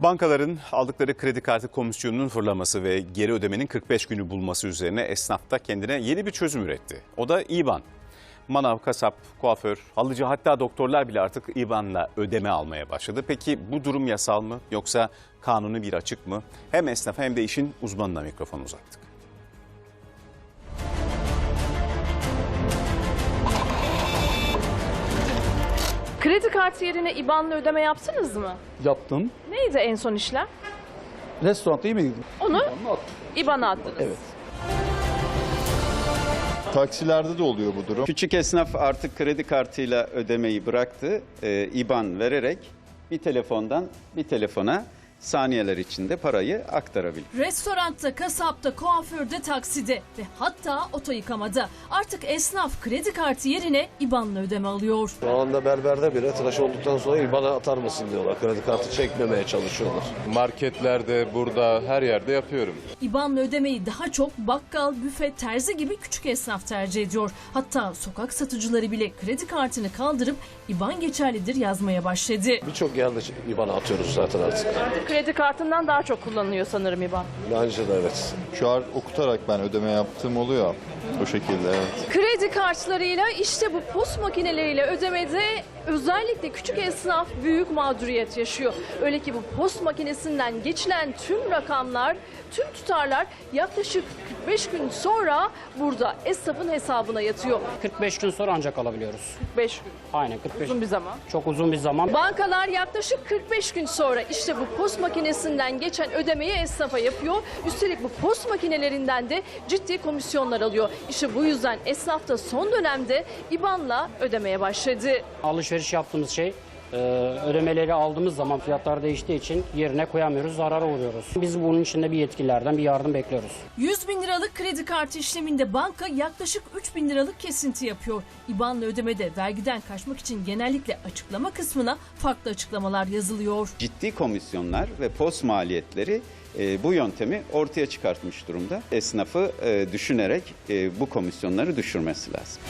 Bankaların aldıkları kredi kartı komisyonunun fırlaması ve geri ödemenin 45 günü bulması üzerine esnaf da kendine yeni bir çözüm üretti. O da İBAN. Manav, kasap, kuaför, halıcı hatta doktorlar bile artık İBAN'la ödeme almaya başladı. Peki bu durum yasal mı yoksa kanuni bir açık mı? Hem esnafa hem de işin uzmanına mikrofon uzattık. Kredi kartı yerine IBAN'la ödeme yaptınız mı? Yaptım. Neydi en son işlem? Restoranda yemeğe gittim. Onu IBAN'a attınız. Evet. Taksilerde de oluyor bu durum. Küçük esnaf artık kredi kartıyla ödemeyi bıraktı. Ee, IBAN vererek bir telefondan bir telefona saniyeler içinde parayı aktarabilir. Restoranda, kasapta, kuaförde, takside ve hatta oto yıkamada artık esnaf kredi kartı yerine IBAN'la ödeme alıyor. Şu anda berberde bile tıraş olduktan sonra IBAN'a atar mısın diyorlar. Kredi kartı çekmemeye çalışıyorlar. Marketlerde, burada, her yerde yapıyorum. IBAN'la ödemeyi daha çok bakkal, büfe, terzi gibi küçük esnaf tercih ediyor. Hatta sokak satıcıları bile kredi kartını kaldırıp IBAN geçerlidir yazmaya başladı. Birçok yerde IBAN'a atıyoruz zaten artık. Kredi kartından daha çok kullanılıyor sanırım IBAN. Bence de evet. Şu an okutarak ben ödeme yaptığım oluyor. O şekilde evet. Kredi kartlarıyla işte bu post makineleriyle ödemede özellikle küçük esnaf büyük mağduriyet yaşıyor. Öyle ki bu post makinesinden geçilen tüm rakamlar, tüm tutarlar yaklaşık 45 gün sonra burada esnafın hesabına yatıyor. 45 gün sonra ancak alabiliyoruz. 45 gün Aynen 45. uzun bir zaman. Çok uzun bir zaman. Bankalar yaklaşık 45 gün sonra işte bu post makinesinden geçen ödemeyi esnafa yapıyor. Üstelik bu post makinelerinden de ciddi komisyonlar alıyor. İşte bu yüzden esnaf da son dönemde IBAN'la ödemeye başladı. Alışveriş yaptığımız şey e, ödemeleri aldığımız zaman fiyatlar değiştiği için yerine koyamıyoruz, zarara uğruyoruz. Biz bunun için de bir yetkililerden bir yardım bekliyoruz. 100 bin liralık kredi kartı işleminde banka yaklaşık 3 bin liralık kesinti yapıyor. IBAN'la ödemede vergiden kaçmak için genellikle açıklama kısmına farklı açıklamalar yazılıyor. Ciddi komisyonlar ve post maliyetleri e, bu yöntemi ortaya çıkartmış durumda. Esnafı e, düşünerek e, bu komisyonları düşürmesi lazım.